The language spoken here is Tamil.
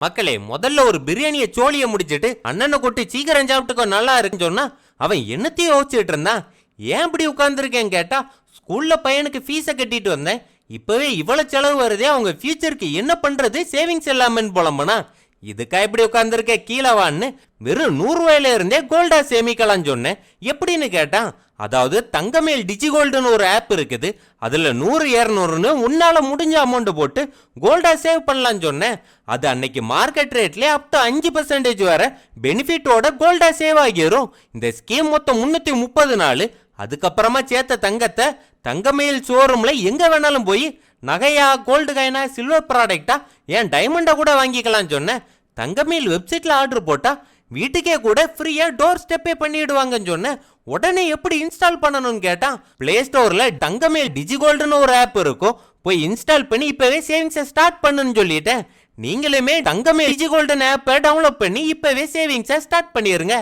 மக்களே முதல்ல ஒரு பிரியாணியை சோழிய முடிச்சிட்டு அண்ணனை கொட்டி சீக்கிரம் சாப்பிட்டுக்கோ நல்லா இருக்குன்னு சொன்னா அவன் என்னத்தையும் யோசிச்சுட்டு இருந்தான் ஏன் இப்படி உட்காந்துருக்கேன்னு கேட்டா ஸ்கூல்ல பையனுக்கு ஃபீஸை கட்டிட்டு வந்தேன். இப்பவே இவ்வளவு செலவு வருதே அவங்க ஃபியூச்சருக்கு என்ன பண்றது? சேவிங்ஸ் இல்லாமன்னு புலம்புனா இதுக்கா இப்படி உட்காந்துருக்க கீழே வான்னு வெறும் நூறுரூவாயில இருந்தே கோல்டா சேமிக்கலாம்னு சொன்னேன். எப்படின்னு கேட்டான்? அதாவது தங்கமேல் டிஜி கோல்டுன்னு ஒரு ஆப் இருக்குது. அதில் நூறு இரநூறுன்னு உன்னால் முடிஞ்ச அமௌண்ட்டு போட்டு கோல்டா சேவ் பண்ணலாம்னு சொன்னேன். அது அன்னைக்கு மார்க்கெட் ரேட்லேயே அப் டு அஞ்சு பர்சன்டேஜ் வர பெனிஃபிட்டோட கோல்டா சேவ் ஆகிரும். இந்த ஸ்கீம் மொத்தம் முந்நூற்றி முப்பது நாள். அதுக்கப்புறமா சேர்த்த தங்கத்தை தங்கமயில் ஷோரூம்ல எங்க வேணாலும் போய் நகையா கோல்டு காயினா சில்வர் ப்ராடக்டா ஏன் டைமண்டா கூட வாங்கிக்கலாம்னு சொன்னேன் தங்கமயில் வெப்சைட்ல ஆர்டர் போட்டா வீட்டுக்கே கூட ஃப்ரீயா டோர் ஸ்டெப்பே பண்ணிடுவாங்கன்னு சொன்னேன் உடனே எப்படி இன்ஸ்டால் பண்ணணும்னு கேட்டான் பிளே ஸ்டோர்ல தங்கமேல் டிஜிகோல்டுன்னு ஒரு ஆப் இருக்கும். போய் இன்ஸ்டால் பண்ணி இப்பவே சேவிங்ஸை ஸ்டார்ட் பண்ணுன்னு சொல்லிட்டேன். நீங்களுமே தங்கமேல் டிஜிகோல்டன் ஆப்பை டவுன்லோட் பண்ணி இப்பவே சேவிங்ஸை ஸ்டார்ட் பண்ணிடுங்க